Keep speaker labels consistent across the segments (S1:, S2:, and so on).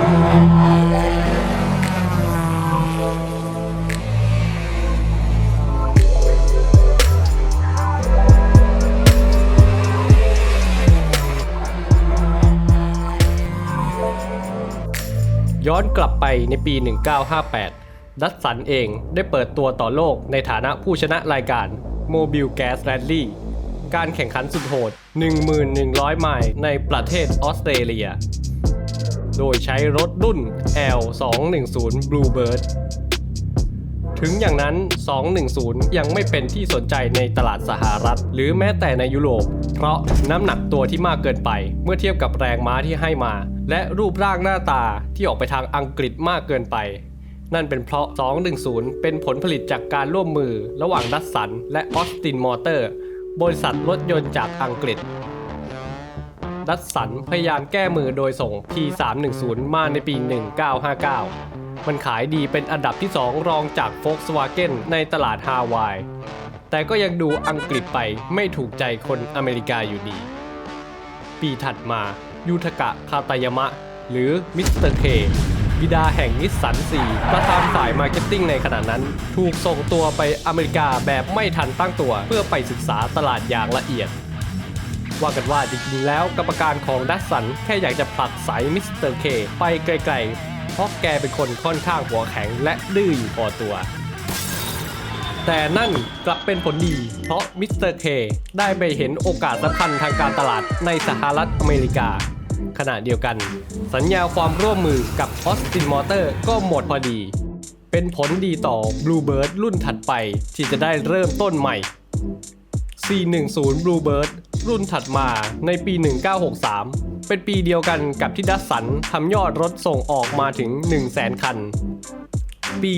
S1: ย้อนกลับไปในปี 1958 ดัตสันเองได้เปิดตัวต่อโลกในฐานะผู้ชนะรายการ Mobile Gas Rally การแข่งขันสุดโหด 1,100 ไมล์ในประเทศออสเตรเลีย โดยใช้รถรุ่น L210 Bluebird ถึงอย่างนั้น 210 ยังไม่เป็นที่สนใจในตลาดสหรัฐ หรือแม้แต่ในยุโรป เพราะน้ำหนักตัวที่มากเกินไป เมื่อเทียบกับแรงม้าที่ให้มา และรูปร่างหน้าตาที่ออกไปทางอังกฤษมากเกินไป นั่นเป็นเพราะ 210 เป็นผลผลิตจากการร่วมมือ ระหว่างดัสสันและออสตินมอเตอร์ บริษัทรถยนต์จากอังกฤษ ดัสสันพยายามแก้มือโดยส่ง P310 มาในปี 1959 มันขายดีเป็นอันดับที่ 2 รองจาก Volkswagen ในตลาดฮาวาย แต่ก็ยังดูอังกฤษไปไม่ถูกใจคนอเมริกาอยู่ดี ปีถัดมายูทกะคาตายามะ หรือมิสเตอร์เคบิดาแห่งนิสสัน4ประธานฝ่ายมาร์เก็ตติ้งในขณะนั้น ถูกส่งตัวไปอเมริกาแบบไม่ทันตั้งตัว เพื่อไปศึกษาตลาดอย่างละเอียด ว่ากันว่าจริงๆแล้วกรรมการของดัสสันแค่อยากจะผลักไสมิสเตอร์เคไปไกลๆ เพราะแกเป็นคนค่อนข้างหัวแข็งและดื้ออยู่พอตัว แต่นั่นกลับเป็นผลดี เพราะมิสเตอร์เคได้ไปเห็นโอกาสสำคัญทางการตลาดในสหรัฐอเมริกา ขณะเดียวกัน สัญญาความร่วมมือกับออสตินมอเตอร์ก็หมดพอดี เป็นผลดีต่อ Bluebird รุ่นถัดไปที่จะได้เริ่มต้นใหม่ 410 Bluebird รุ่นถัดมาในปี 1963 เป็นปีเดียวกันกับที่ดัสสันทำยอดรถส่งออกมาถึง 100,000 คัน ปี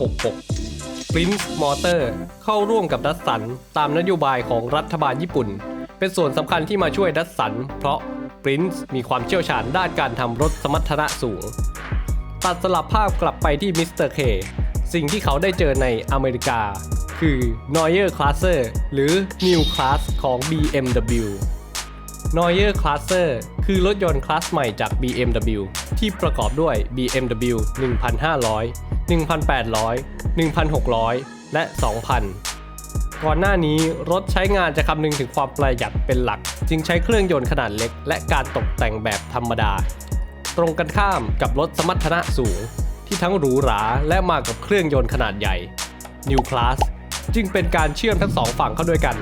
S1: 1966 Prince Motor เข้าร่วมกับดัสสันตามนโยบายของรัฐบาลญี่ปุ่น เป็นส่วนสำคัญที่มาช่วยดัสสันเพราะ Prince มีความเชี่ยวชาญด้านการทำรถสมรรถนะสูง ตัดสลับภาพกลับไปที่มิสเตอร์เคสิ่งที่เขาได้เจอในอเมริกา คือ Neue Klasse หรือ New Class ของ BMW Neue Klasse คือรถยนต์คลาสใหม่จาก BMW ที่ประกอบด้วย BMW 1,500 1,800 1,600 และ 2,000 ก่อนหน้านี้รถใช้งานจะคำนึงถึงความประหยัดเป็นหลัก จึงใช้เครื่องยนต์ขนาดเล็ก และการตกแต่งแบบธรรมดา ตรงกันข้ามกับรถสมรรถนะสูง ที่ทั้งหรูหราและมากับเครื่องยนต์ขนาดใหญ่ New Class จึงเป็นการเชื่อมทั้งสองฝั่งเข้าด้วยกัน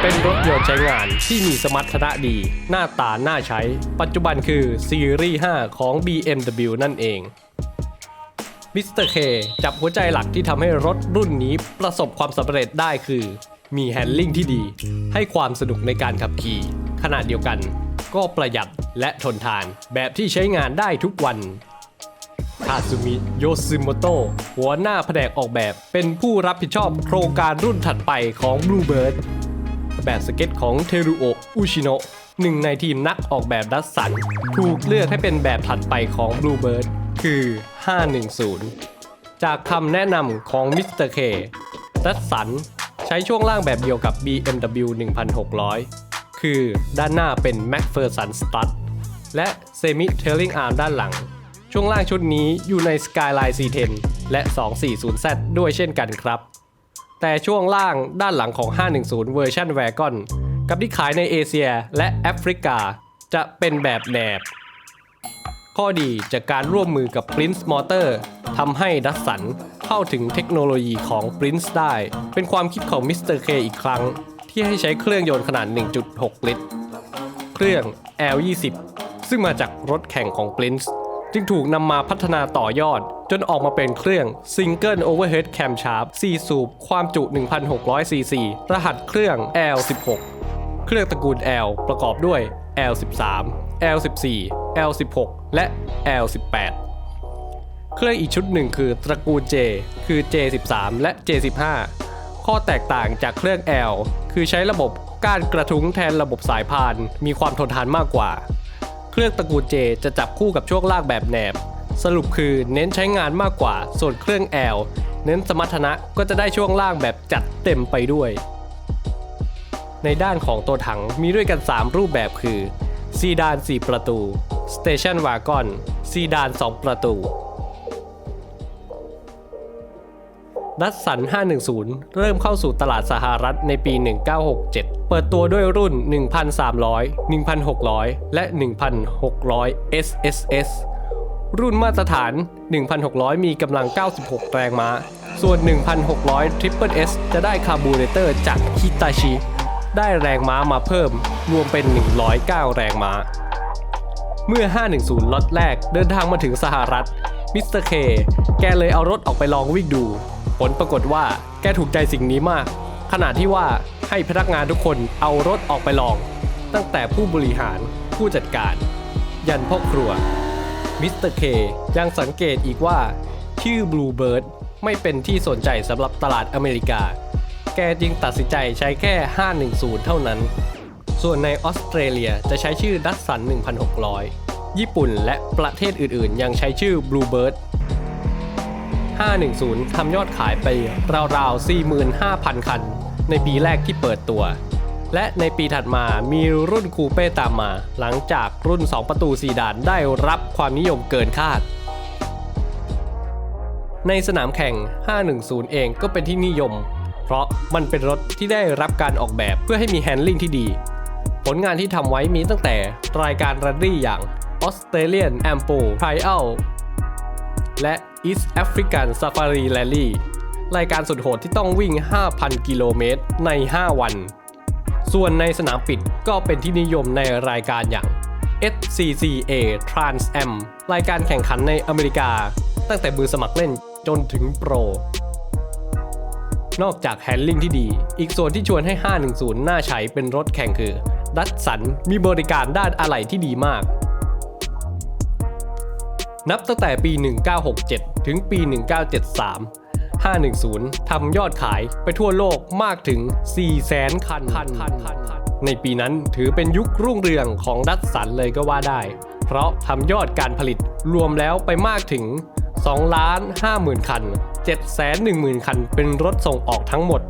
S1: เป็นรถยนต์ใช้งานที่มีสมรรถนะดี หน้าตาน่าใช้ ปัจจุบันคือซีรีส์5ของ BMW นั่นเองมิสเตอร์เคจับหัวใจหลักที่ทำให้รถรุ่นนี้ประสบความสำเร็จได้คือ มีแฮนลิ่งที่ดี ให้ความสนุกในการขับขี่ขณะเดียวกัน ก็ประหยัดและทนทานแบบที่ใช้งานได้ทุกวัน คาซูมิโยซึโมโตะหัวหน้าแผนกออกแบบ เป็นผู้รับผิดชอบโครงการรุ่นถัดไปของ Bluebird แบบสเก็ตของเทรุโอะอุชิโนะหนึ่งในทีมนักออกแบบดัสสัน ถูกเลือกให้เป็นแบบถัดไปของ Bluebird คือ 510 จากคำแนะนำของมิสเตอร์เคดัสสันใช้ช่วงล่างแบบเดียวกับ BMW 1600 คือด้านหน้าเป็น McPherson Stud และ Semi Tailing Arm ด้านหลัง ช่วงล่างชุดนี้อยู่ใน Skyline C10 และ 240Z ด้วยเช่นกันครับ แต่ช่วงล่างด้านหลังของ 510 เวอร์ชัน Wagon กับที่ขายในเอเชียและแอฟริกาจะเป็นแบบแหนบ ข้อดีจากการร่วมมือกับ Prince Motor ทำให้ดัสสันเข้าถึงเทคโนโลยีของ Prince ได้ เป็นความคิดของ Mr. K อีกครั้ง ที่ให้ใช้เครื่องยนต์ขนาด 1.6 ลิตร เครื่อง L20 ซึ่งมาจากรถแข่งของ Prince จึงถูกนำมาพัฒนาต่อยอด จนออกมาเป็นเครื่อง Single Overhead Camshaft 4สูบ ความจุ 1,600ซีซีรหัสเครื่อง L16 เครื่องตระกูล L ประกอบด้วย L13 L14 L16 และ L18 เครื่องอีกชุดหนึ่งคือตระกูล J คือ J13 และ J15 ข้อแตกต่างจากเครื่อง L คือใช้ระบบก้านกระทุ้งแทนระบบสายพาน มีความทนทานมากกว่า เครื่องตระกูล J จะจับคู่กับช่วงล่างแบบแหนบ สรุปคือเน้นใช้งานมากกว่า ส่วนเครื่อง L เน้นสมรรถนะก็จะได้ช่วงล่างแบบจัดเต็มไปด้วย ในด้านของตัวถังมีด้วยกัน 3 รูปแบบคือซีดาน 4 ประตู Station Wagon ซีดาน 2 ประตูดัตสัน 510 เริ่มเข้าสู่ตลาดสหรัฐในปี 1967 เปิดตัวด้วยรุ่น 1,300 1,600 และ 1,600 SSS รุ่นมาตรฐาน 1,600 มีกำลัง 96 แรงม้า ส่วน 1,600 Triple S จะได้คาร์บูเรเตอร์จากฮิตาชิ ได้แรงม้ามาเพิ่ม รวมเป็น 109 แรงม้า เมื่อ 510 ล็อตแรกเดินทางมาถึงสหรัฐ มิสเตอร์เค แกเลยเอารถออกไปลองวิ่งดู ผลปรากฏว่าแกถูกใจสิ่งนี้มาก ขนาดที่ว่า ให้พนักงานทุกคนเอารถออกไปลอง ตั้งแต่ผู้บริหารผู้จัดการ ยันพ่อครัวมิสเตอร์เคยังสังเกตอีกว่า ชื่อ Bluebird ไม่เป็นที่สนใจสำหรับตลาดอเมริกา แกจึงตัดสินใจใช้แค่ 510 เท่านั้น ส่วนในออสเตรเลียจะใช้ชื่อดัตสัน 1,600 ญี่ปุ่นและประเทศอื่นๆ ยังใช้ชื่อ Bluebird 510 ทำยอดขายไปราวๆ 45,000 คัน ในปีแรกที่เปิดตัว และในปีถัดมามีรุ่นคูเป้ตามมา หลังจากรุ่น 2 ประตูซีดานได้รับความนิยมเกินคาด ในสนามแข่ง 510 เองก็เป็นที่นิยม เพราะมันเป็นรถที่ได้รับการออกแบบเพื่อให้มีแฮนดลิ่งที่ดี ผลงานที่ทำไว้มีตั้งแต่รายการรันดี้อย่าง Australian a m p o Trial และ East African Safari Rally รายการสุดโหดที่ต้องวิ่ง 5,000 กิโลเมตรใน 5 วัน ส่วนในสนามปิดก็เป็นที่นิยมในรายการอย่าง SCCA Trans Am รายการแข่งขันในอเมริกา ตั้งแต่มือสมัครเล่นจนถึงโปร นอกจากแฮนดลิ่งที่ดี อีกส่วนที่ชวนให้ 510 น่าใช้เป็นรถแข่งคือ ดัตสันมีบริการด้านอะไหล่ที่ดีมาก นับตั้งแต่ปี 1967 ถึงปี 1973 510 ทำยอดขายไปทั่วโลกมากถึง 400,000 คัน ในปีนั้นถือเป็นยุครุ่งเรืองของดัตสันเลยก็ว่าได้ เพราะทำยอดการผลิตรวมแล้วไปมากถึง2ล้าน5หมื่นคัน 7 1 0 0 0 0 คันเป็นรถส่งออกทั้งหมด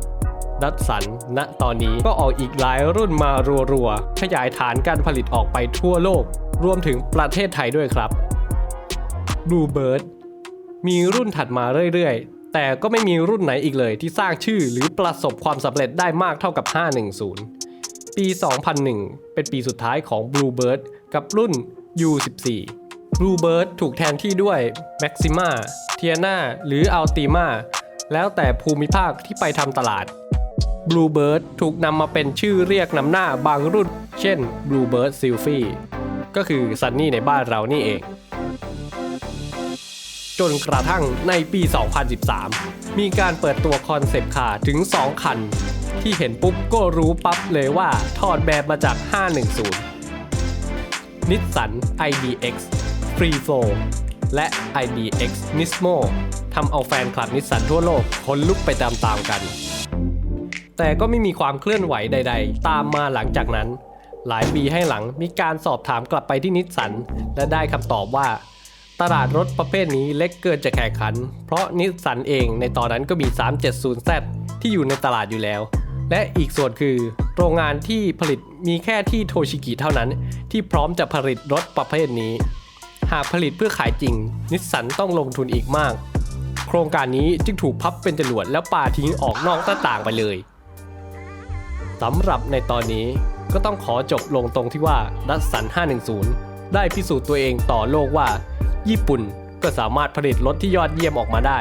S1: ดัตสัน ณ ตอนนี้ก็ออกอีกหลายรุ่นมารัวๆ ขยายฐานการผลิตออกไปทั่วโลก รวมถึงประเทศไทยด้วยครับ Bluebird มีรุ่นถัดมาเรื่อยๆ แต่ก็ไม่มีรุ่นไหนอีกเลยที่สร้างชื่อหรือประสบความสำเร็จได้มากเท่ากับ 510 ปี 2001 เป็นปีสุดท้ายของ Bluebird กับรุ่น U14 Bluebird ถูกแทนที่ด้วย Maxima Tiana หรือ Altima แล้วแต่ภูมิภาคที่ไปทำตลาด Bluebird ถูกนำมาเป็นชื่อเรียกนำหน้าบางรุ่น เช่น Bluebird Sylphy ก็คือ Sunny ในบ้านเรานี่เอง จนกระทั่งในปี 2013 มีการเปิดตัวคอนเซปต์คาร์ถึง 2 คัน ที่เห็นปุ๊บก็รู้ปั๊บเลยว่าถอดแบบมาจาก 510นิสสัน IDX Free Flow และ IDX Nismo ทำเอาแฟนคลับนิสสันทั่วโลกขนลุกไปตามๆกัน แต่ก็ไม่มีความเคลื่อนไหวใด ๆ ตามมาหลังจากนั้น หลายปีให้หลังมีการสอบถามกลับไปที่นิสสันและได้คำตอบว่า ตลาดรถประเภทนี้เล็กเกินจะแข่งขัน เพราะนิสสันเองในตอนนั้นก็มี 370Z ที่อยู่ในตลาดอยู่แล้ว และอีกส่วนคือ โรงงานที่ผลิตมีแค่ที่โทชิกิเท่านั้น ที่พร้อมจะผลิตรถประเภทนี้ หากผลิตเพื่อขายจริง นิสสันต้องลงทุนอีกมาก โครงการนี้จึงถูกพับเป็นจรวดแล้วปาทิ้งออกนอกหน้าต่างไปเลยสำหรับในตอนนี้ก็ต้องขอจบลงตรงที่ว่าดัตสัน 510 ได้พิสูจน์ตัวเองต่อโลกว่า ญี่ปุ่นก็สามารถผลิตรถที่ยอดเยี่ยมออกมาได้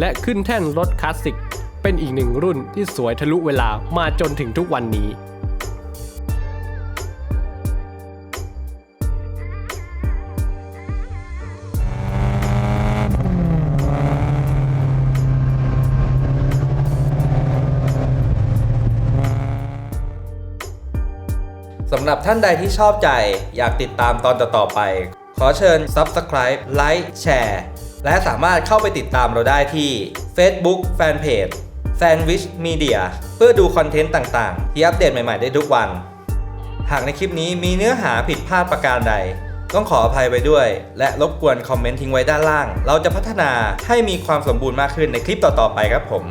S1: และขึ้นแท่นรถคลาสสิก เป็นอีกหนึ่งรุ่นที่สวยทะลุเวลามาจนถึงทุกวันนี้
S2: สำหรับท่านใดที่ชอบใจอยากติดตามตอนต่อๆไป ขอเชิญ Subscribe ไลค์แชร์และสามารถเข้าไปติดตามเราได้ที่ Facebook Fanpage Sandwich Media เพื่อดูคอนเทนต์ต่างๆ ที่อัปเดตใหม่ ๆ ได้ทุกวัน หากในคลิปนี้มีเนื้อหาผิดพลาดประการใด ต้องขออภัยไว้ด้วย และรบกวนคอมเมนต์ทิ้งไว้ด้านล่าง เราจะพัฒนาให้มีความสมบูรณ์มากขึ้นในคลิปต่อๆไปครับผม